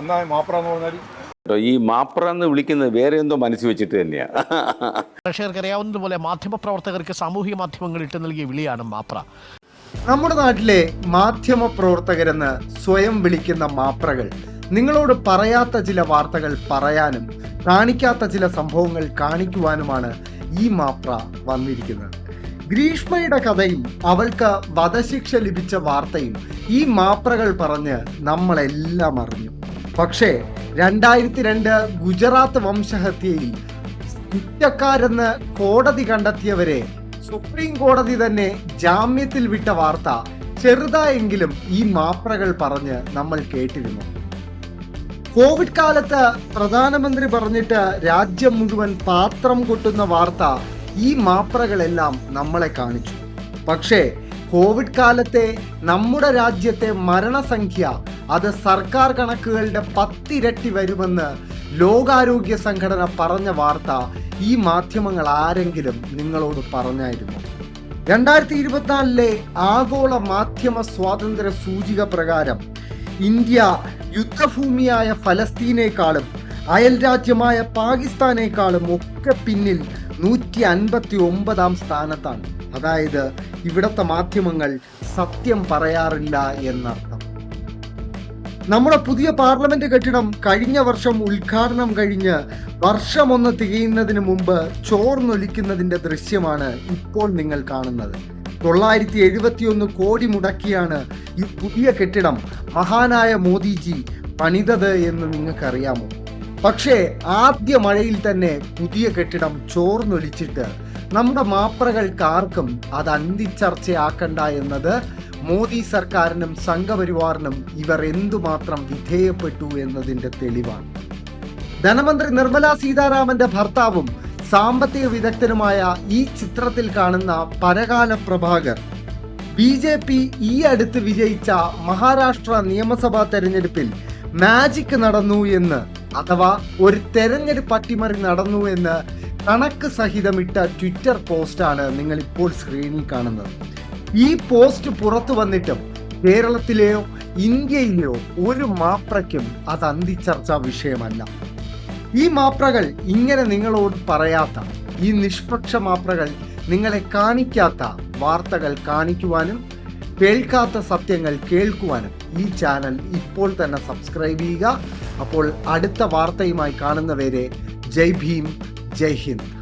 എന്നാ മാപ്ര എന്ന് പറഞ്ഞാൽ ഈ മാപ്ര എന്ന് വിളിക്കുന്നത് വേറെ എന്തോ മനസ്സിൽ വെച്ചിട്ട് തന്നെയാണ് പ്രേക്ഷകർക്ക് അറിയാവുന്നതുപോലെ മാധ്യമപ്രവർത്തകർക്ക് സാമൂഹിക മാധ്യമങ്ങൾ ഇട്ട് നൽകിയ വിളിയാണ് മാപ്ര. നമ്മുടെ നാട്ടിലെ മാധ്യമ പ്രവർത്തകരെന്ന് സ്വയം വിളിക്കുന്ന മാപ്രകൾ നിങ്ങളോട് പറയാത്ത ചില വാർത്തകൾ പറയാനും കാണിക്കാത്ത ചില സംഭവങ്ങൾ കാണിക്കുവാനുമാണ് ഈ മാപ്ര വന്നിരിക്കുന്നത്. ഗ്രീഷ്മയുടെ കഥയും അവൾക്ക് വധശിക്ഷ ലഭിച്ച വാർത്തയും ഈ മാപ്രകൾ പറഞ്ഞ് നമ്മളെല്ലാം അറിഞ്ഞു. പക്ഷേ രണ്ടായിരത്തി രണ്ട് ഗുജറാത്ത് വംശഹത്യയിൽ കുറ്റക്കാരെന്ന് കോടതി കണ്ടെത്തിയവരെ സുപ്രീം കോടതി തന്നെ ജാമ്യത്തിൽ വിട്ട വാർത്ത ചെറുതായെങ്കിലും ഈ മാപ്രകൾ പറഞ്ഞ് നമ്മൾ കേട്ടിരുന്നു. കോവിഡ് കാലത്ത് പ്രധാനമന്ത്രി പറഞ്ഞിട്ട് രാജ്യം മുഴുവൻ പാത്രം കൊട്ടുന്ന വാർത്ത ഈ മാപ്രകളെല്ലാം നമ്മളെ കാണിച്ചു. പക്ഷേ കോവിഡ് കാലത്തെ നമ്മുടെ രാജ്യത്തെ മരണസംഖ്യ അത് സർക്കാർ കണക്കുകളുടെ പത്തിരട്ടി വരുമെന്ന് ലോകാരോഗ്യ സംഘടന പറഞ്ഞ വാർത്ത ഈ മാധ്യമങ്ങൾ ആരെങ്കിലും നിങ്ങളോട് പറഞ്ഞായിരുന്നു? രണ്ടായിരത്തി ഇരുപത്തിനാലിലെ ആഗോള മാധ്യമ സ്വാതന്ത്ര്യ സൂചിക പ്രകാരം ഇന്ത്യ യുദ്ധഭൂമിയായ ഫലസ്തീനേക്കാളും അയൽ രാജ്യമായ പാകിസ്ഥാനേക്കാളും ഒക്കെ പിന്നിൽ നൂറ്റി അൻപത്തി ഒമ്പതാം സ്ഥാനത്താണ്. അതായത് ഇവിടുത്തെ മാധ്യമങ്ങൾ സത്യം പറയാറില്ല എന്നർത്ഥം. നമ്മുടെ പുതിയ പാർലമെന്റ് കെട്ടിടം കഴിഞ്ഞ വർഷം ഉദ്ഘാടനം കഴിഞ്ഞ് വർഷമൊന്ന് തികയുന്നതിന് മുമ്പ് ചോർന്നൊലിക്കുന്നതിന്റെ ദൃശ്യമാണ് ഇപ്പോൾ നിങ്ങൾ കാണുന്നത്. തൊള്ളായിരത്തി എഴുപത്തിയൊന്ന് കോടി മുടക്കിയാണ് ഈ പുതിയ കെട്ടിടം മഹാനായ മോദിജി പണിതത് എന്ന് നിങ്ങൾക്കറിയാമോ? പക്ഷേ ആദ്യ മഴയിൽ തന്നെ പുതിയ കെട്ടിടം ചോർന്നൊലിച്ചിട്ട് നമ്മുടെ മാപ്രകൾക്കാർക്കും അത് അന്തിച്ചർച്ചയാക്കണ്ട എന്നത് മോദി സർക്കാരിനും സംഘപരിവാറിനും ഇവർ എന്തുമാത്രം വിധേയപ്പെട്ടു എന്നതിന്റെ തെളിവാണ്. ധനമന്ത്രി നിർമ്മല സീതാരാമന്റെ ഭർത്താവും സാമ്പത്തിക വിദഗ്ധനുമായ ഈ ചിത്രത്തിൽ കാണുന്ന Parakala Prabhakar B J P ഈ അടുത്ത് വിജയിച്ച മഹാരാഷ്ട്ര നിയമസഭാ തെരഞ്ഞെടുപ്പിൽ മാജിക് നടന്നു എന്ന് അഥവാ ഒരു തെരഞ്ഞെടുപ്പ് അട്ടിമറി നടന്നു എന്ന് കണക്ക് സഹിതമിട്ട ട്വിറ്റർ പോസ്റ്റാണ് നിങ്ങൾ ഇപ്പോൾ സ്ക്രീനിൽ കാണുന്നത്. ഈ പോസ്റ്റ് പുറത്തു വന്നിട്ടും കേരളത്തിലെയോ ഇന്ത്യയിലെയോ ഒരു മാപ്രയ്ക്കും അത് അന്തിച്ചർച്ചാ വിഷയമല്ല. ഈ മാപ്രകൾ ഇങ്ങനെ നിങ്ങളോട് പറയാത്ത ഈ നിഷ്പക്ഷ മാപ്രകൾ നിങ്ങളെ കാണിക്കാത്ത വാർത്തകൾ കാണിക്കുവാനും കേൾക്കാത്ത സത്യങ്ങൾ കേൾക്കുവാനും ഈ ചാനൽ ഇപ്പോൾ തന്നെ സബ്സ്ക്രൈബ് ചെയ്യുക. അപ്പോൾ അടുത്ത വാർത്തയുമായി കാണുന്നവരെ ജയ് ഭീം ജയ് ഹിന്ദ്.